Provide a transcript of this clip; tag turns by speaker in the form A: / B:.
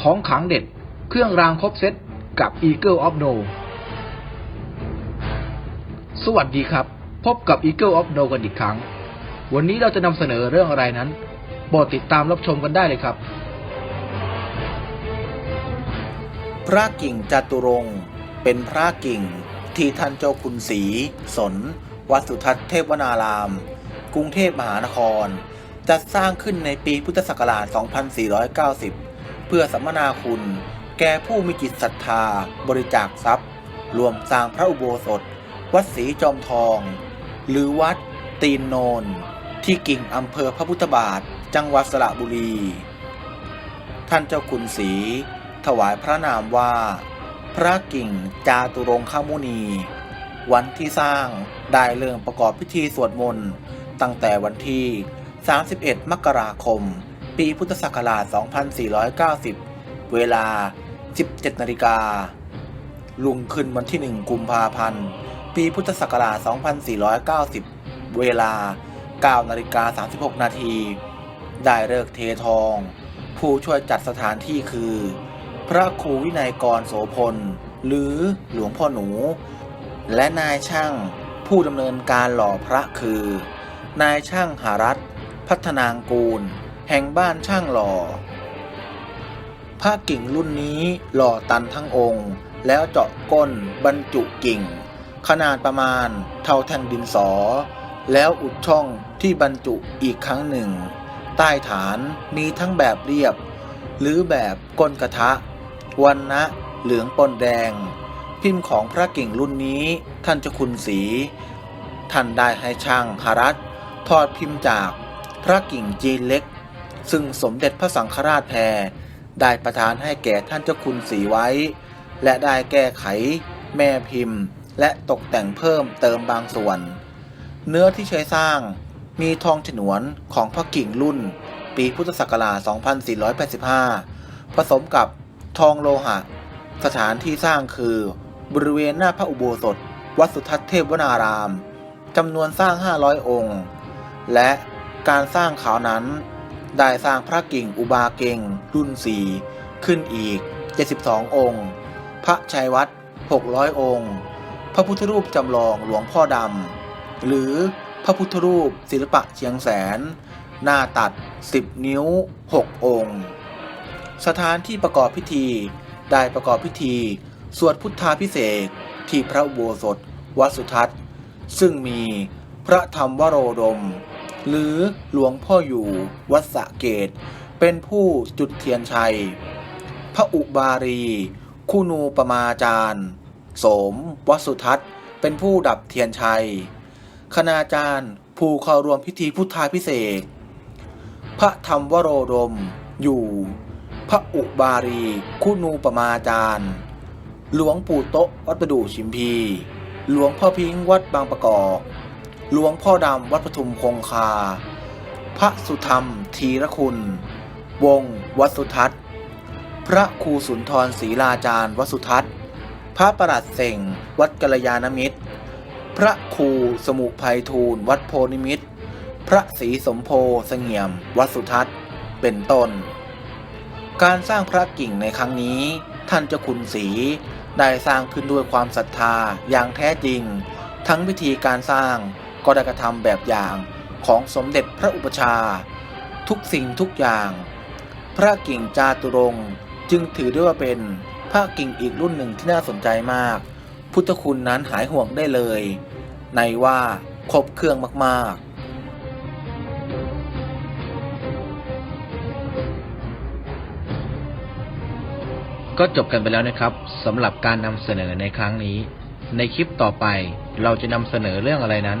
A: ของขังเด็ด เครื่องรางครบเซตกับ Eagle of No สวัสดีครับ พบกับ Eagle of No กันอีกครั้ง วันนี้เราจะนำเสนอเรื่องอะไรนั้นโปรดติดตามรับชมกันได้เลยครับ
B: พระกิ่งจตุรงค์เป็นพระกิ่งที่ท่านเจ้าคุณศรีสน วัดสุทัศน์เทพวนาราม กรุงเทพมหานคร จัดสร้างขึ้นในปีพุทธศักราช 2490 พื่อสัมมนาคุณ แก่ผู้มีจิตศรัทธา บริจาคทรัพย์ รวมสร้างพระอุโบสถ วัดศรีจอมทอง หรือวัดตีนโนน ที่กิ่งอำเภอพระพุทธบาท จังหวัดสระบุรี ท่านเจ้าคุณศรีถวายพระนามว่า พระกิ่งจาตุรงคมุนี วันที่สร้างได้เริ่มประกอบพิธีสวดมนต์ตั้งแต่วันที่ 31 มกราคม ปีพุทธศักราช 2490 เวลา 17 นาฬิกา ลุงขึ้นวันที่ 1 กุมภาพันธ์ ปีพุทธศักราช 2490 เวลา 9 นาฬิกา 36 นาที ได้เลิกเททอง ผู้ช่วยจัดสถานที่คือ พระครูวินัยกรโสพล หรือหลวงพ่อหนู และนายช่างผู้ดำเนินการหล่อพระคือ นายช่างหารัตพัฒนางกูล แห่งบ้านช่างหล่อ ผ้ากิ่งรุ่นนี้หล่อตันทั้งองค์ แล้วเจาะก้นบรรจุกิ่ง ขนาดประมาณเท่าแท่งดินสอ แล้วอุดช่องที่บรรจุอีกครั้งหนึ่ง ใต้ฐานมีทั้งแบบเรียบ หรือแบบก้นกระทะ วันนะเหลืองปนแดง พิมพ์ของพระกิ่งรุ่นนี้ท่านเจ้าคุณศรีท่านได้ให้ช่างหารัตน์ทอดพิมพ์จากพระกิ่งจีนเล็ก ซึ่งสมเด็จพระสังฆราชแพรได้ประทานให้แก่ท่านเจ้าคุณศรีไว้ และได้แก้ไข แม่พิมพ์ และตกแต่งเพิ่มเติมบางส่วน เนื้อที่ใช้สร้างมีทองฉนวนของพระกิ่งรุ่น ปีพุทธศักราช 2485 ผสมกับทองโลหะ สถานที่สร้างคือบริเวณหน้าพระอุโบสถ วัดสุทัศน์เทพวนารามจำนวนสร้าง 500 องค์ และการสร้างขาวนั้น ได้สร้างพระกิ่งอุบาเกงรุ่น4ขึ้นอีก 72 องค์ พระชัยวัด 600 องค์ พระพุทธรูปจำลองหลวงพ่อดำ หรือพระพุทธรูปศิลปะเชียงแสน หน้าตัด 10 นิ้ว 6 องค์ สถานที่ประกอบพิธีได้ประกอบพิธี สวดพุทธาพิเศษที่พระอุโบสถวัดสุทัศน์ ซึ่งมีพระธรรมวโรดม หรือหลวงพ่ออยู่วัดสะเกต เป็นผู้จุดเทียนชัย พระอุบารี คูนูปมาจารย์สมวัสุทัศน์ เป็นผู้ดับเทียนชัย คณาจารย์ผู้เข้าร่วมพิธีพุทธาพิเศษ พระธรรมวโรดมอยู่ พระอุบารีคุณูปมาจารย์ หลวงปู่โตะวัดประดู่ชิมพี หลวงพ่อพิงค์วัดบางประกอบ หลวงพ่อดำวัดปทุมคงคา พระสุธรรม ทีรคุณ วงวัสุทัศน์ พระครูสุนทรศรีลาจารย์วัสุทัศน์ พระประหลัดเสงวัดกัลยาณมิตร พระครูสมุภัยทูลวัดโพนิมิตร พระศรีสมโพเสงี่ยม วัสุทัศน์ เป็นต้น การสร้างพระกิ่งในครั้งนี้ ท่านเจ้าคุณศรีได้สร้างขึ้นด้วยความศรัทธาอย่างแท้จริง ทั้งวิธีการสร้าง ก็ได้กระทำแบบอย่างของสมเด็จพระอุปชา ทุกสิ่งทุกอย่าง พระกิ่งจาตุรงจึงถือได้ว่าเป็นพระกิ่งอีกรุ่นหนึ่งที่น่าสนใจมาก พุทธคุณนั้นหายห่วงได้เลย ในว่าครบเครื่องมากๆ
A: ก็จบกันไปแล้วนะครับสำหรับการนำเสนอในครั้งนี้ ในคลิปต่อไปเราจะนำเสนอเรื่องอะไรนั้น